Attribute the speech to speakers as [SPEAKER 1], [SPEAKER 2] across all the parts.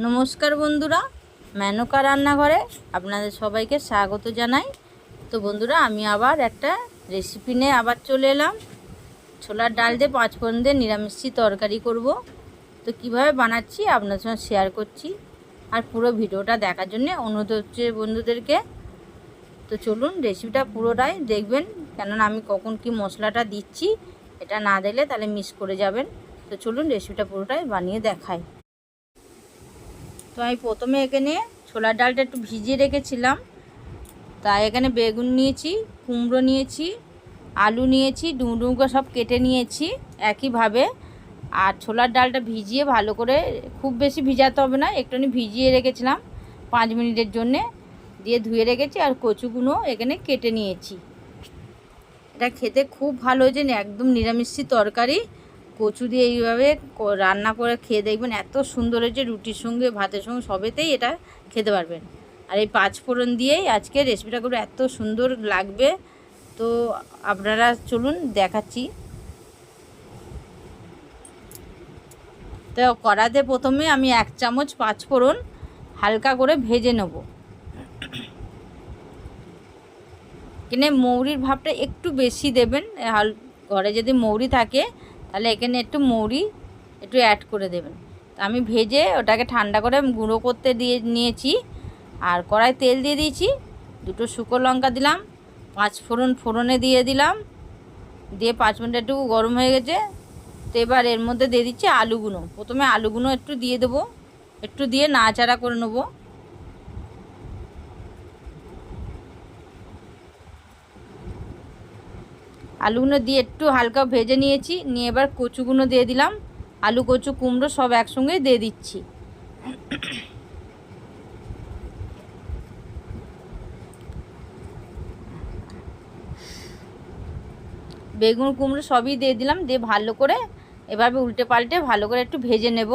[SPEAKER 1] নমস্কার বন্ধুরা, মেনকা রান্নাঘরে আপনাদের সবাইকে স্বাগত জানাই। তো বন্ধুরা, আমি আবার একটা রেসিপি নিয়ে আবার চলে এলাম। ছোলার ডাল দিয়ে পাঁচ ফোড়ন দিয়ে নিরামিষি তরকারি করব। তো কীভাবে বানাচ্ছি আপনাদের সঙ্গে শেয়ার করছি। আর পুরো ভিডিওটা দেখার জন্য অনুরোধ হচ্ছে বন্ধুদেরকে। তো চলুন রেসিপিটা পুরোটাই দেখবেন, কেননা আমি কখন কি মশলাটা দিচ্ছি, এটা না দিলে তাহলে মিস করে যাবেন। তো চলুন রেসিপিটা পুরোটাই বানিয়ে দেখাই। তো আমি প্রথমে এখানে ছোলার ডালটা একটু ভিজিয়ে রেখেছিলাম। তাই এখানে বেগুন নিয়েছি, কুমড়ো নিয়েছি, আলু নিয়েছি ডুমডুমকে সব কেটে নিয়েছি একইভাবে। আর ছোলার ডালটা ভিজিয়ে ভালো করে, খুব বেশি ভিজাতে হবে না, একটুখানি ভিজিয়ে রেখেছিলাম পাঁচ মিনিটের জন্যে। দিয়ে ধুয়ে রেখেছি আর কচুগুলো এখানে কেটে নিয়েছি। এটা খেতে খুব ভালো হয়েছে, একদম নিরামিষি তরকারি। কচু দিয়ে এইভাবে রান্না করে খেয়ে দেখবেন এত সুন্দর হয়েছে, রুটির সঙ্গে, ভাতের সঙ্গে, সবেতেই এটা খেতে পারবেন। আর এই পাঁচ ফোড়ন দিয়েই আজকে রেসিপিটা করে এত সুন্দর লাগবে। তো আপনারা চলুন দেখাচ্ছি। তো কড়াতে প্রথমে আমি এক চামচ পাঁচ ফোড়ন হালকা করে ভেজে নেব। কিনে মৌরির ভাবটা একটু বেশি দেবেন ঘরে যদি মৌরি থাকে তাহলে এখানে একটু মৌরি একটু অ্যাড করে দেবেন। তো আমি ভেজে ওটাকে ঠান্ডা করে গুঁড়ো করতে দিয়ে নিয়েছি। আর কড়াই তেল দিয়ে দিয়েছি, দুটো শুকো লঙ্কা দিলাম, পাঁচ ফোড়ন ফোড়নে দিয়ে দিলাম, দিয়ে পাঁচ মিনিট একটু গরম হয়ে গেছে। তো এবার এর মধ্যে দিয়ে দিচ্ছি আলুগুলো প্রথমে আলুগুলো একটু দিয়ে দেবো, একটু দিয়ে নাড়াচাড়া করে নেব। আলুগুলো দিয়ে একটু হালকা ভেজে নিয়েছি, নিয়ে এবার কচুগুলো দিয়ে দিলাম। আলু, কচু, কুমড়ো সব একসঙ্গে দিয়ে দিচ্ছি। বেগুন, কুমড়ো সবই দিয়ে দিলাম, দিয়ে ভালো করে এভাবে উল্টে পাল্টে ভালো করে একটু ভেজে নেব।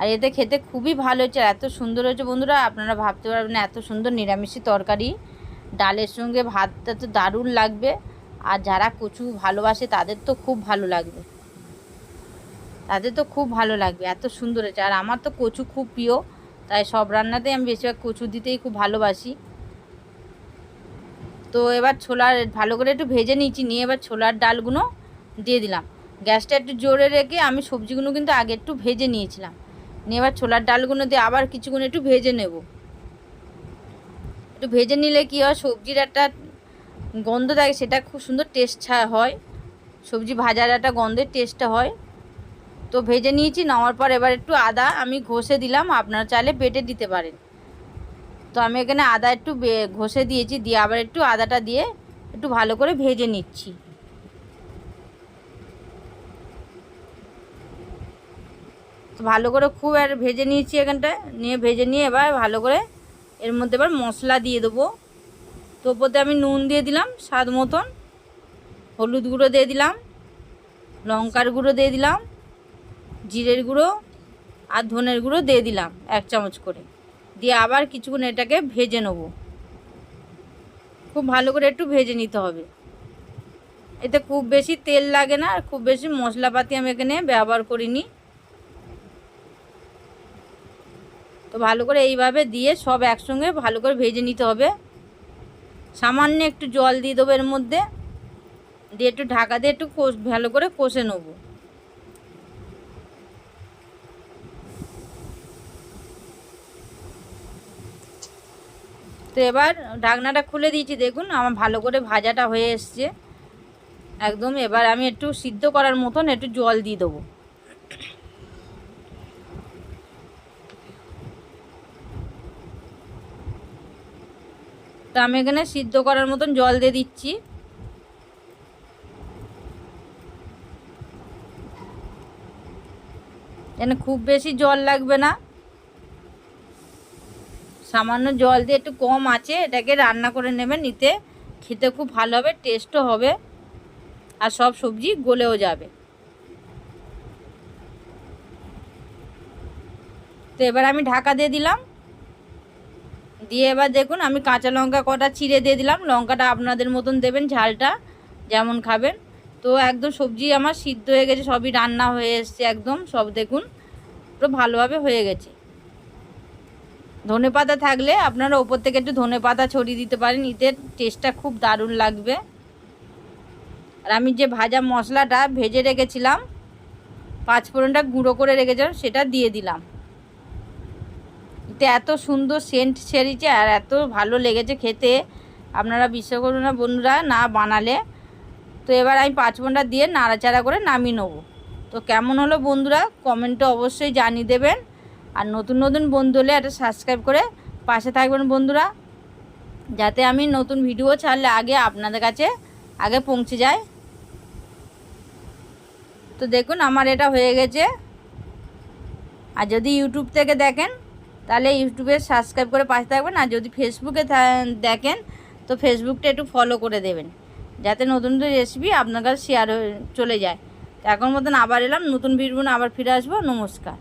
[SPEAKER 1] আর এতে খেতে খুবই ভালো হয়েছে এত সুন্দর হয়েছে বন্ধুরা, আপনারা ভাবতে পারবেন এত সুন্দর নিরামিষি তরকারি। ডালের সঙ্গে ভাতটা তো দারুণ লাগবে। আর যারা কচু ভালোবাসে, তাদের তো খুব ভালো লাগবে। তাদের তো খুব ভালো লাগবে, এত সুন্দর হয়েছে। আর আমার তো কচু খুব প্রিয়, তাই সব রান্নাতেই আমি বেশিরভাগ কচু দিতেই খুব ভালোবাসি। তো এবার ছোলার, ভালো করে একটু ভেজে নিয়েছি, নিয়ে এবার ছোলার ডালগুলো দিয়ে দিলাম। গ্যাসটা একটু জোরে রেখে আমি সবজিগুলো কিন্তু আগে একটু ভেজে নিয়েছিলাম। নিয়ে এবার ছোলার ডালগুলো দিয়ে আবার কিছুক্ষণ একটু ভেজে নেব। একটু ভেজে নিলে কী হয়, সবজির একটা গন্ধ থাকে, সেটা খুব সুন্দর টেস্ট হয়। সবজি ভাজার একটা গন্ধের টেস্টটা হয়। তো ভেজে নিয়েছি, নেওয়ার পর এবার একটু আদা আমি ঘষে দিলাম, আপনারা চাইলে বেটে দিতে পারেন। তো আমি এখানে আদা একটু ঘষে দিয়েছি, দিয়ে আবার একটু আদাটা দিয়ে একটু ভালো করে ভেজে নিচ্ছি। তো ভালো করে খুব আর ভেজে নিয়েছি এখানটায়, নিয়ে ভেজে নিয়ে এবার ভালো করে এর মধ্যে এবার মশলা দিয়ে দেবো। তো ওপরতে আমি নুন দিয়ে দিলাম, স্বাদ মতন। হলুদ গুঁড়ো দিয়ে দিলাম, লঙ্কার গুঁড়ো দিয়ে দিলাম, জিরের গুঁড়ো আর ধনের গুঁড়ো দিয়ে দিলাম এক চামচ করে। দিয়ে আবার কিছুক্ষণ এটাকে ভেজে নেব। খুব ভালো করে একটু ভেজে নিতে হবে। এতে খুব বেশি তেল লাগে না আর খুব বেশি মশলাপাতি আমি এখানে ব্যবহার করিনি। তো ভালো করে এইভাবে দিয়ে সব একসঙ্গে ভালো করে ভেজে নিতে হবে। সামান্য একটু জল দিয়ে দেবো এর মধ্যে, দিয়ে একটু ঢাকা দিয়ে একটু কষ, ভালো করে কষে নেব। তো এবার ঢাকনাটা খুলে দিয়েছি, দেখুন আমার ভালো করে ভাজাটা হয়ে এসছে। একদম এবার আমি একটু সিদ্ধ করার মতন একটু জল দিয়ে দেবো। তো আমি এখানে সিদ্ধ করার মতন জল দিয়ে দিচ্ছি। যেন খুব বেশি জল লাগবে না। সামান্য জল দিয়ে একটু কম আছে, এটাকে রান্না করে নেবে, নিতে খেতে খুব ভালো হবে টেস্টও হবে, আর সব সবজি গলেও যাবে। তো এবার আমি ঢাকা দিয়ে দিলাম। দিয়ে এবার দেখুন, আমি কাঁচা লঙ্কা কটা চিড়ে দিয়ে দিলাম। লঙ্কাটা আপনাদের মতন দেবেন, ঝালটা যেমন খাবেন। তো একদম সবজি আমার সিদ্ধ হয়ে গেছে, সবই রান্না হয়ে এসছে একদম, সব দেখুন, পুরো ভালোভাবে হয়ে গেছে। ধনে পাতা থাকলে আপনারা ওপর থেকে একটু ধনে পাতা ছড়িয়ে দিতে পারেন, এতে টেস্টটা খুব দারুণ লাগবে। আর আমি যে ভাজা মশলাটা ভেজে রেখেছিলাম পাঁচ ফোড়নটা গুঁড়ো করে রেখেছিলাম, সেটা দিয়ে দিলাম। এতে এত সুন্দর সেন্ট ছেড়েছে আর এত ভালো লেগেছে খেতে। আপনারা বিশ্বাস করুন না বন্ধুরা, না বানালে। তো এবার আমি পাঁচ ফোড়নটা দিয়ে নাড়াচাড়া করে নামিয়ে নেব। তো কেমন হলো বন্ধুরা? কমেন্টে অবশ্যই জানিয়ে দেবেন। আর নতুন নতুন বন্ধু হলে একটা সাবস্ক্রাইব করে পাশে থাকবেন বন্ধুরা। যাতে আমি নতুন ভিডিও ছাড়লে আগে আপনাদের কাছে আগে পৌঁছে যায় তো দেখুন, আমার এটা হয়ে গেছে। আর যদি ইউটিউব থেকে দেখেন তাহলে ইউটিউবে সাবস্ক্রাইব করে পাশে থাকবেন, আর যদি ফেসবুকে দেখেন, তো ফেসবুকটা একটু ফলো করে দেবেন, যাতে নতুন নতুন রেসিপি আপনার কাছে শেয়ার চলে যায়। এখন মতন আবার এলাম, নতুন ভিডিও আবার ফিরে আসব, নমস্কার।